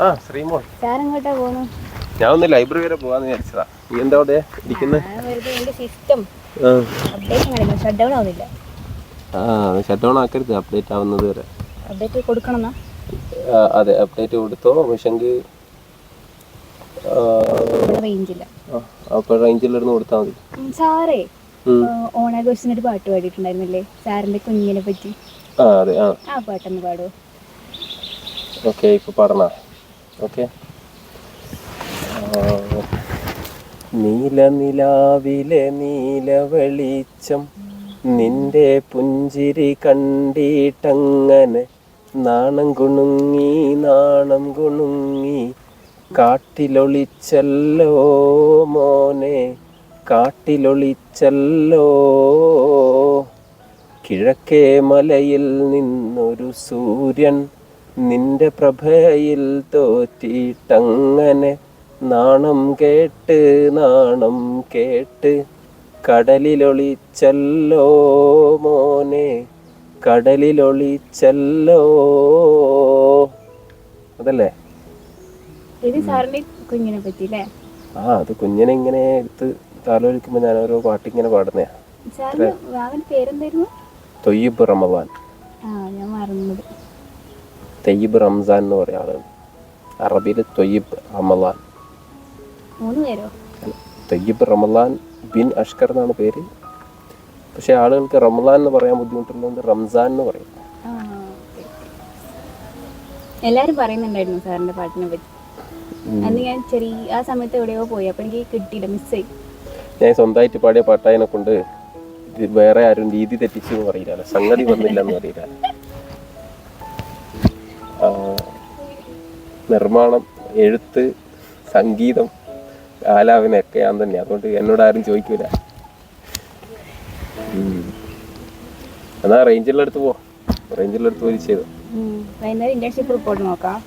ആ ശ്രീമോൾ. സാർ എങ്ങോട്ടാ പോകുന്നു ഞാൻ ഒന്ന് ലൈബ്രറി വരെ പോവാന്ന് വിചാരിച്ചതാ. നീ എന്താ അവിടെ ഇരിക്കുന്നത് സിസ്റ്റം ഷട്ട് ഡൗൺ ആവുന്നില്ല. ആ ഷട്ട് ഡൗൺ ആക്കരുത് അപ്ഡേറ്റ് ആവുന്നത് വരെ. അപ്ഡേറ്റ് കൊടുക്കണം അതെ അപ്ഡേറ്റ് കൊടുത്തോ പക്ഷെങ്കിൽ അപ്പോൾ റേഞ്ചിലിരുന്ന് കൊടുത്താൽ മതി. ഉം, സാറേ ഉം. ഓണാഘോഷത്തിന് ഒരു പാട്ട് പാടിയിട്ടുണ്ടായിരുന്നില്ലേ? സാറിന്റെ കുഞ്ഞിനെ പറ്റി. ആ അതെ ആ. ആ പാട്ടൊന്ന് പാടുമോ ഓക്കെ ഇപ്പോൾ പറഞ്ഞ. ഓക്കെ. നീല നിലാവിലെ നീല വെളിച്ചം നിന്റെ പുഞ്ചിരി കണ്ടിട്ടങ്ങനെ നാണം കുണുങ്ങി നാണം കുണുങ്ങി. കാട്ടിലൊളിച്ചല്ലോ മോനെ കാട്ടിലൊളിച്ചല്ലോ. കിഴക്കേ മലയിൽ നിന്നൊരു സൂര്യൻ നിന്റെ പ്രഭയിൽ തോറ്റിട്ടങ്ങനെ നാണം കേട്ട് നാണം കേട്ട്. കടലിലൊളിച്ചല്ലോ മോനെ കടലിലൊളിച്ചല്ലോ. അതല്ലേ? ആ അത് കുഞ്ഞിനെ ഇങ്ങനെ എടുത്ത് താലോലിക്കുമ്പോ ഞാൻ ഓരോ പാട്ട് ഇങ്ങനെ പാടുന്ന തൊയ്യബ് റമദാൻ ആ ഞാൻ മറന്നത് തയ്യബ് റംസാൻ എന്ന് പറയുന്ന ആളാണ് അറബിയിൽ തൊയ്യബ് റമലാൻ തൊയ്യബ് റമലാൻ ബിൻ അഷ്കർ എന്നാണ് പേര്. പക്ഷെ ആളുകൾക്ക് റമലാൻ എന്ന് പറയാൻ ബുദ്ധിമുട്ടുള്ളതുകൊണ്ട് റംസാൻ എന്ന് പറയും. എല്ലാരും പറയുന്നുണ്ടായിരുന്നു സാറിന്റെ പാട്ടിനെ പറ്റി. അന്ന് ഞാൻ ചെറിയ ആ സമയത്ത് എവിടെയോ പോയി. അപ്പൊ എനിക്ക് കിട്ടിയില്ല മിസ്സായി ഞാൻ സ്വന്തമായിട്ട് പാടിയ പാട്ടായനെ കൊണ്ട് വേറെ ആരും രീതി തെറ്റിച്ചു എന്ന് പറയില്ല. സംഗതി വന്നില്ല എന്ന് പറയില്ല. നിർമ്മാണം എഴുത്ത് സംഗീതം ആലാപനമൊക്കെ ഞാൻ തന്നെ അതുകൊണ്ട് എന്നോട് ആരും ചോദിക്കൂല. എന്നാ റേഞ്ചിലെടുത്ത് പോ റേഞ്ചിലെടുത്ത് പോയി ചെയ്തു. ഇന്റേൺഷിപ്പ് റിപ്പോർട്ട് നോക്കാം.